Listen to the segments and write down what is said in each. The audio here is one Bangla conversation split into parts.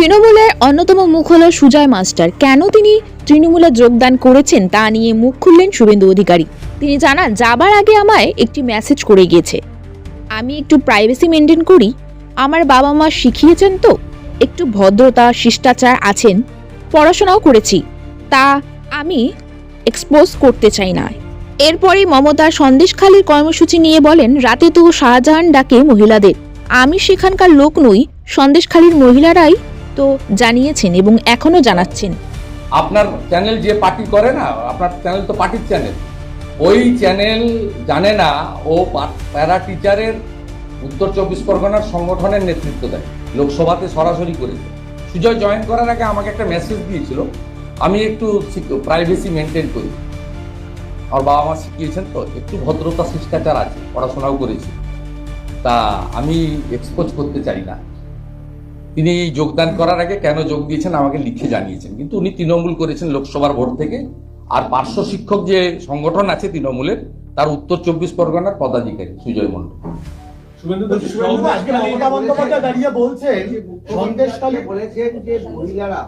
তৃণমূলের অন্যতম মুখ হল সুজয় মাস্টার। কেন তিনি তৃণমূলে যোগদান করেছেন তা নিয়ে মুখ খুললেন শুভেন্দু অধিকারী। তিনি জানান, যাবার আগে আমায় একটি মেসেজ করে গিয়েছে। আমি একটু প্রাইভেসি মেনটেন করি। আমার বাবা মা শিখিয়েছেন তো, একটু ভদ্রতা, শিষ্টাচার আছেন। পড়াশোনাও করেছি। তা আমি এক্সপোজ করতে চাই না। এরপরে মমতা সন্দেশখালীর কর্মসূচি নিয়ে বলেন, রাতে তো শাহজাহান ডাকে মহিলাদের। আমি সেখানকার লোক নই। সন্দেশখালীর মহিলারাই তো জানিয়েছেন এবং এখনও জানাচ্ছেন। আপনার চ্যানেল যে পার্টি করে না, আপনার চ্যানেল তো পার্টির চ্যানেল ওই চ্যানেল জানে না, ও প্যারা টিচারের উত্তর চব্বিশ পরগনার সংগঠনের নেতৃত্ব দেয়। লোকসভাতে সরাসরি করেছে। সুজয় জয়েন করার আগে আমাকে একটা মেসেজ দিয়েছিল। আমি একটু প্রাইভেসি মেনটেন করি। আমার বাবা মা শিখিয়েছেন তো, একটু ভদ্রতা শিষ্টাচার আছে, পড়াশোনাও করেছি। তা আমি এক্সপোজ করতে চাই না। তিনি এই যোগদান করার আগে কেন যোগ দিয়েছেন আমাকে লিখে জানিয়েছেন। কিন্তু উনি তৃণমূল করেছেন লোকসভার ভোট থেকে। আর পার্শ্ব শিক্ষক যে সংগঠন আছে তৃণমূলের তার উত্তর চব্বিশ পরগনার পদাধিকারী সুজয় মন্ডল শুভেন্দু দত্ত শুভেন্দু আজকে মমতা বন্দ্যোপাধ্যায় দাঁড়িয়ে বলছেন সন্দেশখালী মুখ্যমন্ত্রী বলেছেন যে মহিলারা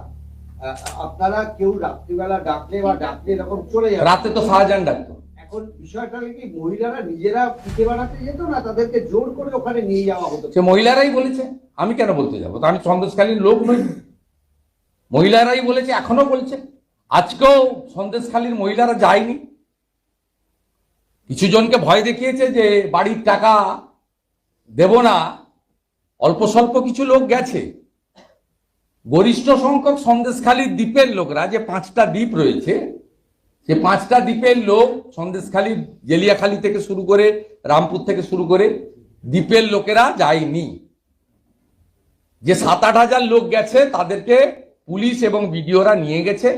আহ, আপনারা কেউ রাত্রিবেলা ডাকলে বা ডাকলে এরকম চলে যাবে। রাতে তো শাহজাহান ডাক্তার এখন বিষয়টা কি, মহিলারা নিজেরা পিঠে বানাতে যেত না, তাদেরকে জোর করে ওখানে নিয়ে যাওয়া হতো। সে মহিলারাই বলেছে, আমি কেন বলতে যাব? তো আমি সন্দেশখালীর লোক নই। মহিলারাই বলেছে এখনও বলছে। আজকেও সন্দেশখালীর মহিলারা যায়নি। কিছু জনকে ভয় দেখিয়েছে যে বাড়ির টাকা দেব না। অল্প স্বল্প কিছু লোক গেছে। গরিষ্ঠ সংখ্যক সন্দেশখালীর দ্বীপের লোকরা, যে পাঁচটা দ্বীপ রয়েছে সে পাঁচটা দ্বীপের লোক সন্দেশখালী, জেলিয়াখালী থেকে শুরু করে রামপুর থেকে শুরু করে দ্বীপের লোকেরা যায়নি। যে সাত আট হাজার লোক গেছে, তাদেরকে পুলিশ এবং বিডিওরা নিয়ে গেছে।